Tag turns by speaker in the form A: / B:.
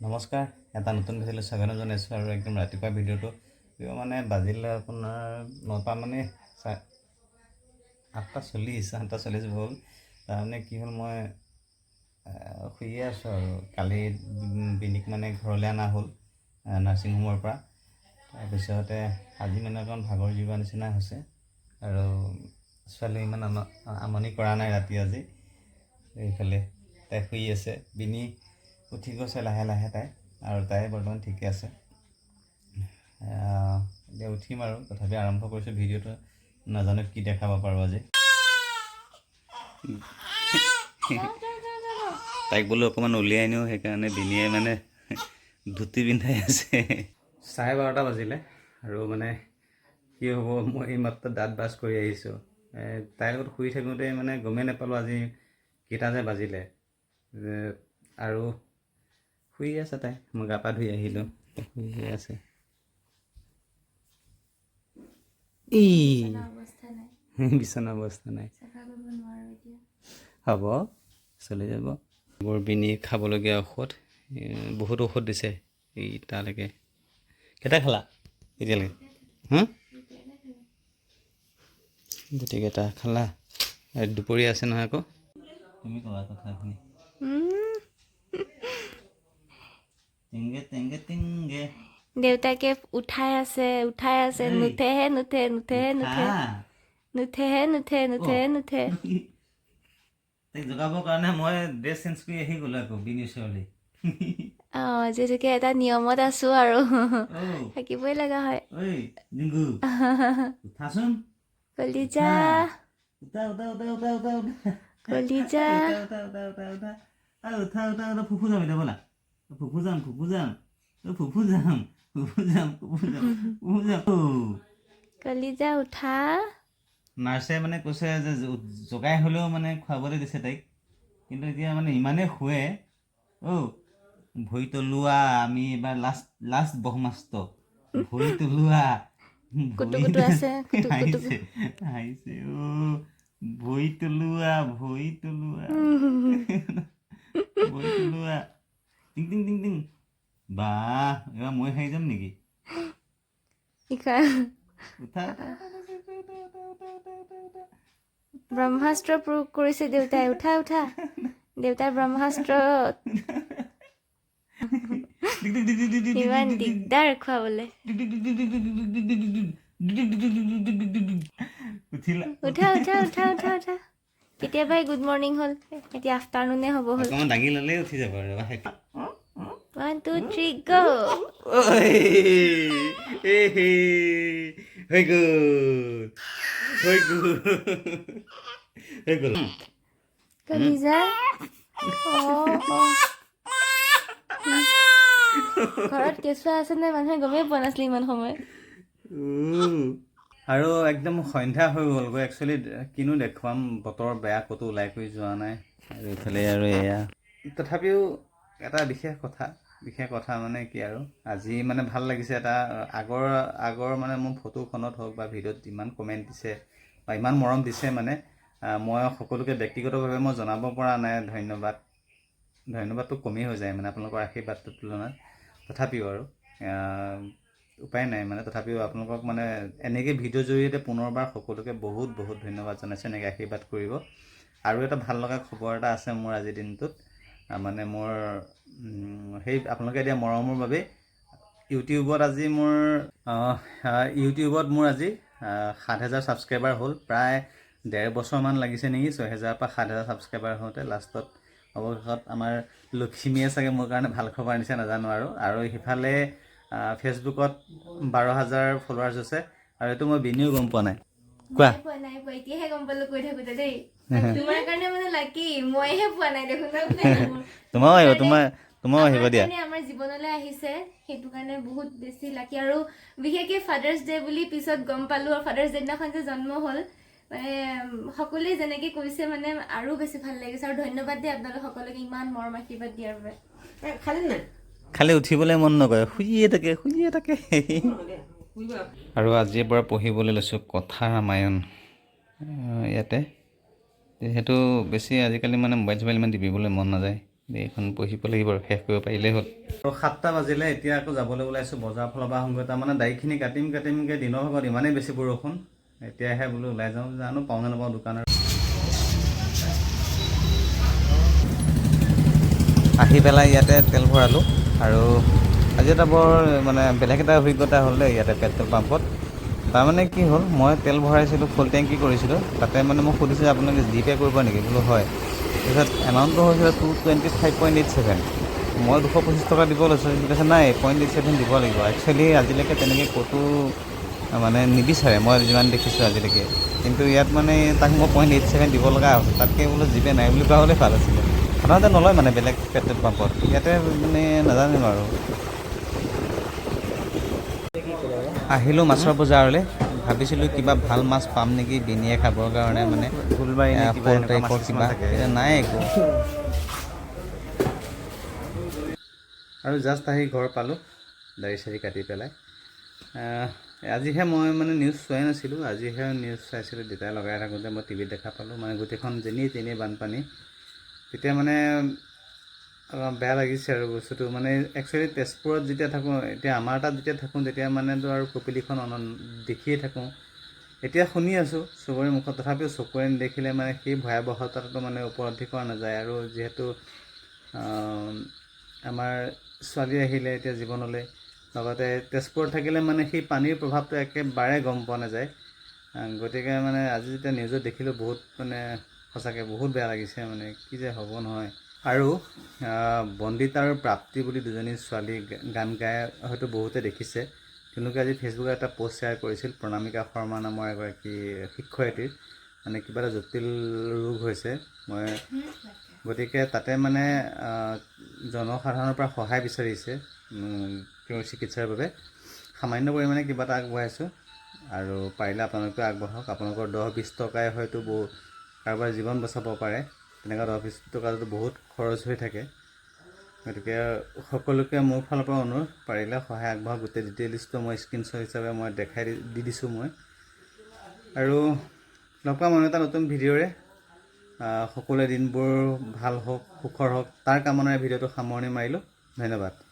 A: নমস্কাৰ, এটা নতুন ভিডিঅ'লৈ স্বাগতম জনাইছোঁ আৰু একদম ৰাতিপুৱা ভিডিঅ'টো। কিয় মানে বাজিলে আপোনাৰ নটা মানে আঠটা চল্লিছ আঠটা চল্লিছ হ'ল। তাৰমানে কি হ'ল মই শুইয়ে আছোঁ আৰু। কালি বিনিক মানে ঘৰলৈ অনা হ'ল নাৰ্ছিং হোমৰ পৰা। তাৰপিছতে আজি মানে অকণ ভাগৰ জিৰোৱা নিচিনা হৈছে আৰু ছোৱালী ইমান আম আমনি কৰা নাই ৰাতি আজি। এইফালে তাই শুই আছে। বিনি উঠি গৈছে লাহে লাহে তাই আৰু তাই বৰ্তমান ঠিকে আছে। এতিয়া উঠিম আৰু তথাপি আৰম্ভ কৰিছোঁ ভিডিঅ'টো। নাজানো কি দেখাব পাৰোঁ আজি। তাইক বোলো অকণমান উলিয়াই নিওঁ সেইকাৰণে বিনিয়ে মানে ধুতি পিন্ধাই আছে। চাৰে বাৰটা বাজিলে আৰু মানে কি হ'ব মই এইমাত্ৰ দাঁত ব্ৰাছ কৰি আহিছোঁ। তাইৰ লগত শুই থাকোঁতে মানে গমেই নাপালোঁ আজি কেইটা যে বাজিলে। আৰু শুই আছে তাই, মই গা পা ধুই আহিলোঁ। শুই আছে। বিচনা অৱস্থা নাই। হ'ব, চলি যাব। বৰ বিনি খাবলগীয়া ঔষধ বহুত ঔষধ দিছে এই তালৈকে। কেইটা খালা এতিয়ালৈকে হা? গোটেইকেইটা খালা। দুপৰীয়া আছে নহয় আকৌ। তুমি কোৱা কথাখিনি
B: দেউতাকে উঠাই আছে উঠাই আছে নুঠেহে নুঠে নুঠেহে নুঠে। নুঠেহে নুঠে নুঠেহে নুঠে
A: তাইক জগাবৰ কাৰণে মই ড্ৰেছ চেঞ্জ কৰি আহি গ'লোঁ আকৌ বিনি ওচৰলৈ
B: অঁ যিহেতুকে এটা নিয়মত আছো আৰু। থাকিবই লগা হয়।
A: উঠাচোন।
B: কলিজা
A: উঠা। উঠা উঠা উঠা উঠা উঠা।
B: কলিজা
A: উঠা উঠা উঠা উঠা উঠা। উঠা উঠা ফুফু যাম এতিয়া ব'লা। ফুফুজাম ফুফুজাম ফুফুজাম ফুফুজাম ফুফুজাম ফুফুজাম।
B: কলিজা উঠা।
A: নাৰ্ছে মানে কৈছে যে জগাই হ'লেও মানে খোৱাবলৈ দিছে তাইক। কিন্তু এতিয়া মানে ইমানেই শুৱে। অ' ভৰি তলোৱা আমি এইবাৰ লাষ্ট লাষ্ট ব্ৰহ্মাস্ত ভৰি তলোৱা হাঁহিছে অ' ভৰি তলোৱা ভৰি তলোৱা। ভৰি তলোৱা। টিং টিং টিং টিং বাহ এবাৰ মই হাৰি যাম নেকি?
B: ব্ৰহ্মাস্ত্ৰ প্ৰয়োগ কৰিছে দেউতাই। উঠা উঠা। দেউতাৰ ব্ৰহ্মাস্ত্ৰত। ইমান দিগদাৰ উঠা উঠা উঠা উঠা উঠা। কেতিয়াবাই গুড মৰ্ণিং হ'ল। এতিয়া আফটাৰনুনে হ'ব হ'ল।
A: দাঙি উঠি যাব আৰু
B: ওৱান টু থ্ৰী গ'
A: হৈ গ'ল হৈ গ'ল হৈ গ'ল
B: কলিজা অ', অ'। ঘৰত কেঁচুৱা আছে নে মানুহে গমেই পোৱা নাছিলে ইমান সময়
A: আৰু একদম সন্ধ্যা হৈ গ'লগৈ একচুৱেলি কিনো দেখুৱাম বতৰ বেয়া ক'তো ওলাই কৰি যোৱা নাই আৰু ইফালে আৰু এয়া তথাপিও এটা বিশেষ কথা বিশেষ কথা মানে কি আৰু? আজি মানে ভাল লাগিছে এটা আগৰ আগৰ মানে মোৰ ফটোখনত হওক বা ভিডিঅ'ত ইমান কমেণ্ট দিছে বা ইমান মৰম দিছে মানে মই সকলোকে ব্যক্তিগতভাৱে মই জনাব পৰা নাই ধন্যবাদ। ধন্যবাদটো কমেই হৈ যায় মানে আপোনালোকৰ আশীৰ্বাদটোৰ তুলনাত। তথাপিও আৰু উপায় নাই মানে তথাপিও আপোনালোকক মানে এনেকৈ ভিডিঅ'ৰ জৰিয়তে পুনৰবাৰ সকলোকে বহুত বহুত ধন্যবাদ জনাইছোঁ এনেকৈ আশীৰ্বাদ কৰিব। আৰু এটা ভাল লগা খবৰ এটা আছে মোৰ আজিৰ দিনটোত মানে মোৰ সেই আপোনালোকে দিয়া মৰমৰ বাবে ইউটিউবত আজি মোৰ ইউটিউবত মোৰ আজি সাত হেজাৰ ছাবস্ক্ৰাইবাৰ হ'ল। প্ৰায় ডেৰ বছৰমান লাগিছে নেকি ছয় হেজাৰৰ পৰা সাত হেজাৰ ছাবস্ক্ৰাইবাৰ হওঁতে লাষ্টত। অৱশেষত আমাৰ লখিমীয়ে চাগে মোৰ কাৰণে ভাল খবৰ আনিছে নাজানো আৰু। আৰু সিফালে ফেচবুকত বাৰ হাজাৰ ফলোৱাৰ্ছ আছে আৰু এইটো মই বিনিও গম পোৱা নাই। কোৱা?
B: নাই পোৱা নাই পোৱা। এতিয়াহে গম পালো কৈ থাকোতে দেই। তোমাৰ কাৰণে মানে লাকি মইহে পোৱা নাই দেখোন ন কোনে জানো?
A: তোমাৰো আহিব তোমাৰ তোমাৰো আহিব
B: আমাৰ
A: দিয়া।
B: আমাৰ জীৱনলৈ আহিছে। সেইটো কাৰণে বহুত বেছি লাকি আৰু বিশেষকৈ ফাদাৰ্ছ ডে বুলি পিছত গম পালোঁ আৰু ফাদাৰ্ছ ডে দিনাখন যে জন্ম হ'ল মানে সকলোৱে যেনেকৈ কৈছে মানে আৰু বেছি ভাল লাগিছে। আৰু ধন্যবাদ দেই আপোনালোক সকলোকে ইমান মৰম আশীৰ্বাদ দিয়াৰ বাবে।
A: খালি উঠিবলৈ মন নকৰে। শুইয়ে থাকে শুইয়ে থাকে। আৰু আজিৰ পৰা পঢ়িবলৈ লৈছোঁ কথা ৰামায়ণ। ইয়াতে। যিহেতু বেছি আজিকালি মানে মোবাইল চোবাইল ইমান টিপিবলৈ মন নাযায়। এইখন পঢ়িব লাগিব আৰু শেষ কৰিব পাৰিলেই হ'ল। আৰু সাতটা বাজিলে এতিয়া আকৌ যাবলৈ ওলাইছোঁ বজাৰ ফালৰ পৰা আহোঁগৈ। তাৰমানে দাড়িখিনি কাটিম কাটিমকৈ দিনৰ ভাগত ইমানেই বেছি বৰষুণ। এতিয়াহে বোলো ওলাই যাওঁ জানো পাওঁ নে নাপাওঁ দোকানৰ আহি পেলাই ইয়াতে তেল ভৰালোঁ আৰু আজি এটা বৰ মানে বেলেগ এটা অভিজ্ঞতা হ'ল দেই ইয়াতে পেট্ৰল পাম্পত। তাৰমানে কি হ'ল, মই তেল ভৰাইছিলোঁ, ফুল টেংকি কৰিছিলোঁ। তাতে মানে মোক সুধিছে, আপোনালোকে জি পে' কৰিব নেকি? বোলো, হয়। তাৰপিছত এমাউণ্টটো হৈছিলে two twenty five point eight seven. মই দুশ পঁচিছ টকা দিব লৈছোঁ। সি কৈছে, নাই, পইণ্ট এইট ছেভেন দিব লাগিব। একচুৱেলি আজিলৈকে তেনেকৈ ক'তো মানে নিবিচাৰে। মই যিমান দেখিছোঁ আজিলৈকে। কিন্তু ইয়াত মানে তাক মই পইণ্ট এইট ছেভেন দিব লগা হৈছে। তাতকৈ বোলো জি পে' নাই বুলি কোৱা হ'লে ভালো আছিলে। সাধাৰণতে নলয় মানে বেলেগ পেট্ৰল পাম্পত। ইয়াতে মানে নাজানিম আৰু আহিলোঁ মাছৰ বজাৰলৈ। ভাবিছিলোঁ কিবা ভাল মাছ পাম নেকি বিনিয়ে খাবৰ কাৰণে মানে টাইপৰ কিবা নাই একো। আৰু জাষ্ট আহি ঘৰ পালোঁ দাড়ি চাড়ি কাটি পেলাই। আজিহে মই মানে নিউজ চোৱাই নাছিলোঁ আজিহে নিউজ চাইছিলোঁ দেউতাই লগাই থাকোঁতে মই টিভিত দেখা পালোঁ মানে গোটেইখন যেনি তেনি বানপানী। তেতিয়া মানে বেয়া লাগিছে আৰু বস্তুটো। মানে একচুৱেলি তেজপুৰত যেতিয়া থাকোঁ এতিয়া আমাৰ তাত যেতিয়া থাকোঁ তেতিয়া মানেতো আৰু কপিলিখন অন দেখিয়ে থাকোঁ। এতিয়া শুনি আছোঁ চবৰে মুখত তথাপিও চকুৰে নেদেখিলে মানে সেই ভয়াৱহতাটো মানে উপলব্ধি কৰা নাযায়। আৰু যিহেতু আম, আমাৰ ছোৱালী আহিলে এতিয়া জীৱনলৈ লগতে তেজপুৰত থাকিলে মানে সেই পানীৰ প্ৰভাৱটো একেবাৰে গম পোৱা নাযায়। গতিকে মানে আজি যেতিয়া নিউজত দেখিলোঁ বহুত মানে সঁচাকৈ বহুত বেয়া লাগিছে মানে কি যে হ'ব নহয়। আৰু বন্দিতা আৰু প্ৰাপ্তি বুলি দুজনী ছোৱালী গান গাই হয়তো বহুতে দেখিছে। তেওঁলোকে আজি ফেচবুকত এটা পষ্ট শ্বেয়াৰ কৰিছিল, প্ৰণামিকা শৰ্মা নামৰ এগৰাকী শিক্ষয়িত্ৰীৰ। মানে কিবা এটা জটিল ৰোগ হৈছে। মই গতিকে তাতে মানে জনসাধাৰণৰ পৰা সহায় বিচাৰিছে তেওঁৰ চিকিৎসাৰ বাবে। সামান্য পৰিমাণে কিবা এটা আগবঢ়াইছোঁ আৰু পাৰিলে আপোনালোকেও আগবঢ়াওক। আপোনালোকৰ দহ বিছ টকাই হয়তো বহু কাৰোবাৰ জীৱন বচাব পাৰে। তেনেকুৱা বিছ টকাটো বহুত খৰচ হৈ থাকে। গতিকে সকলোকে মোৰ ফালৰ পৰা অনুৰোধ পাৰিলে সহায় আগবঢ়াওক গোটেই ডিটেইল লিষ্টটো মই স্ক্ৰীনশ্বট হিচাপে মই দেখাই দি দিছোঁ মই। আৰু লগ পাম আৰু এটা নতুন ভিডিঅ'ৰে। আহ, সকলোৰে দিনবোৰ ভাল হওক সুখৰ হওক তাৰ কামনাৰে ভিডিঅ'টো সামৰণি মাৰিলোঁ। ধন্যবাদ।